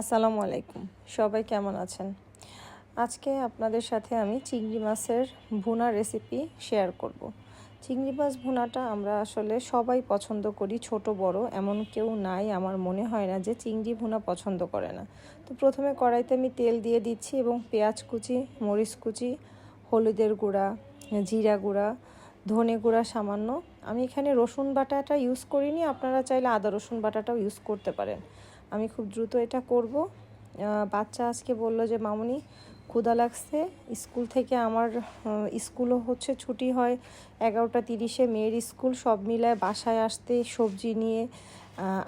আসসালামু আলাইকুম। সবাই কেমন আছেন? আজকে আপনাদের সাথে আমি চিংড়ি মাছের ভুনা রেসিপি শেয়ার করব। চিংড়ি মাছ ভুনাটা আমরা আসলে সবাই পছন্দ করি, ছোট, বড়। এমন কেউ নাই, আমার মনে হয় না যে চিংড়ি ভুনা পছন্দ করে না। তো প্রথমে কড়াইতে আমি তেল দিয়ে দিচ্ছি এবং পেঁয়াজ কুচি, মরিচ কুচি, হলুদের গুঁড়া, জিরা গুঁড়া, ধনে গুঁড়া সামান্য। আমি এখানে রসুন বাটাটা ইউজ করিনি, আপনারা চাইলে আদা রসুন বাটাটাও ইউজ করতে পারেন। আমি খুব দ্রুত এটা করব। বাচ্চা আজকে বলল যে, মামনি ক্ষুদা লাগছে। স্কুল থেকে আমার স্কুলও হচ্ছে ছুটি হয় এগারোটা তিরিশে। মেয়ের স্কুল সব মিলায় বাসায় আসতে সবজি নিয়ে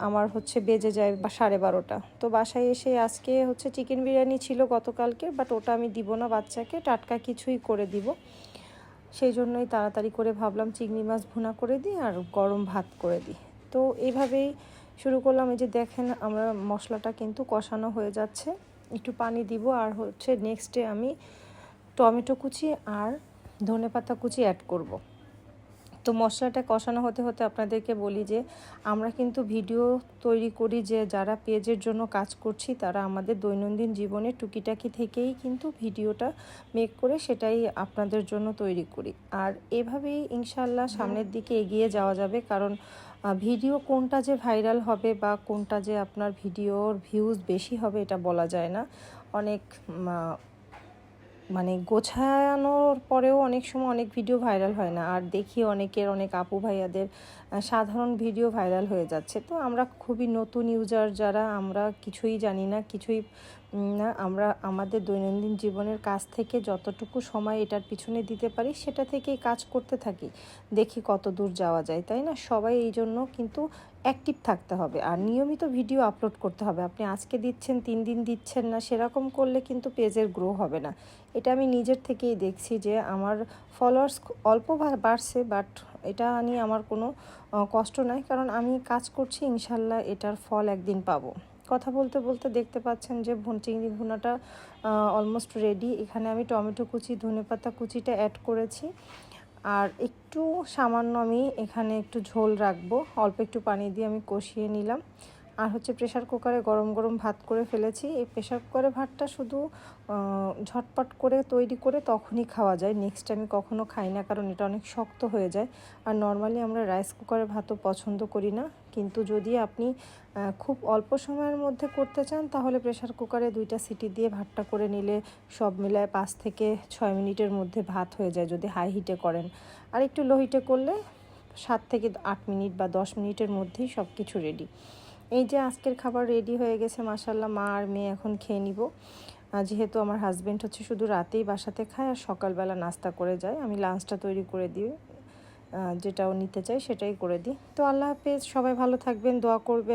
আমার হচ্ছে বেজে যায় বা সাড়ে বারোটা। তো বাসায় এসে আজকে হচ্ছে চিকেন বিরিয়ানি ছিল গতকালকে বাট ওটা আমি দিব না বাচ্চাকে। টাটকা কিছুই করে দিব। সেই জন্যই তাড়াতাড়ি করে ভাবলাম চিংড়ি মাছ ভুনা করে দিই আর গরম ভাত করে দিই। তো এইভাবেই শুরু করলাম এই যে দেখেন আমরা মশলাটা কিন্তু কষানো হয়ে যাচ্ছে একটু পানি দিব আর হচ্ছে নেক্সটে আমি টমেটো কুচি আর ধনে পাতা কুচি অ্যাড করব। তো মশলাটা কষানো হতে হতে আপনাদেরকে বলি যে আমরা কিন্তু ভিডিও তৈরি করি যে যারা পেজের জন্য কাজ করছি তারা আমাদের দৈনন্দিন জীবনে টুকিটাকি থেকেই কিন্তু ভিডিওটা মেক করে সেটাই আপনাদের জন্য তৈরি করি। আর এভাবেই ইনশাল্লাহ সামনের দিকে এগিয়ে যাওয়া যাবে কারণ ভিডিও কোনটা যে ভাইরাল হবে বা কোনটা যে আপনার ভিডিওর ভিউজ বেশি হবে এটা বলা যায় না। অনেক মানে গোছানোর পরেও অনেক সময় অনেক ভিডিও ভাইরাল হয় না। আর দেখি অনেকের অনেক আপু ভাইয়াদের সাধারণ ভিডিও ভাইরাল হয়ে যাচ্ছে। তো আমরা খুবই নতুন ইউজার যারা, আমরা কিছুই জানি না, কিছুই না, আমরা আমাদের দৈনন্দিন জীবনের কাজ থেকে যতটুকু সময় এটার পিছনে দিতে পারি, সেটা থেকেই কাজ করতে থাকি। দেখি কত দূর যাওয়া যায়, তাই না? সবাই এই জন্য কিন্তু অ্যাক্টিভ থাকতে হবে। আর নিয়মিত ভিডিও আপলোড করতে হবে। আপনি আজকে দিচ্ছেন, তিন দিন দিচ্ছেন না, সেরকম করলে কিন্তু পেজের গ্রো হবে না। এটা আমি নিজের থেকেই দেখছি যে, আমার ফলোয়ার্স অল্প বাড়ছে বাট এটা নিয়ে আমার কোনো কষ্ট নাই। কারণ আমি কাজ করছি, ইনশাল্লাহ এটার ফল একদিন পাবো। কথা বলতে বলতে দেখতে পাচ্ছেন যে চিংড়ি ভুনাটা অলমোস্ট রেডি এখানে আমি টমেটো কুচি ধনেপাতা কুচিটা অ্যাড করেছি। আর একটু সামান্য আমি এখানে একটু ঝোল রাখব। অল্প একটু পানি দিয়ে আমি কষিয়ে নিলাম। আর হচ্ছে প্রেশার কুকারে গরম গরম ভাত করে ফেলেছি। এই প্রেশার কুকারে ভাতটা শুধু ঝটপট করে তৈরি করে তখনই খাওয়া যায়। নেক্সট আমি কখনো খাই না, কারণ এটা অনেক শক্ত হয়ে যায়। আর নর্মালি আমরা রাইস কুকারে ভাতও পছন্দ করি না। কিন্তু যদি আপনি খুব অল্প সময়ের মধ্যে করতে চান, তাহলে প্রেশার কুকারে দুইটা সিটি দিয়ে ভাতটা করে নিলে সব মিলায় পাঁচ থেকে ছয় মিনিটের মধ্যে ভাত হয়ে যায়, যদি হাই হিটে করেন। আর একটু লো হিটে করলে সাত থেকে আট মিনিট বা দশ মিনিটের মধ্যেই সব কিছু রেডি এই যে আজকের খাবার রেডি হয়ে গেছে মাসাল্লাহ মা আর মেয়ে এখন খেয়ে নিব। যেহেতু আমার হাজব্যান্ড হচ্ছে শুধু রাতেই বাসাতে খায় আর সকালবেলা নাস্তা করে যায়, আমি লাঞ্চটা তৈরি করে দিই। যেটাও নিতে চাই সেটাই করে দিই। তো আল্লাহ হাফেজ, সবাই ভালো থাকবেন, দোয়া করবেন।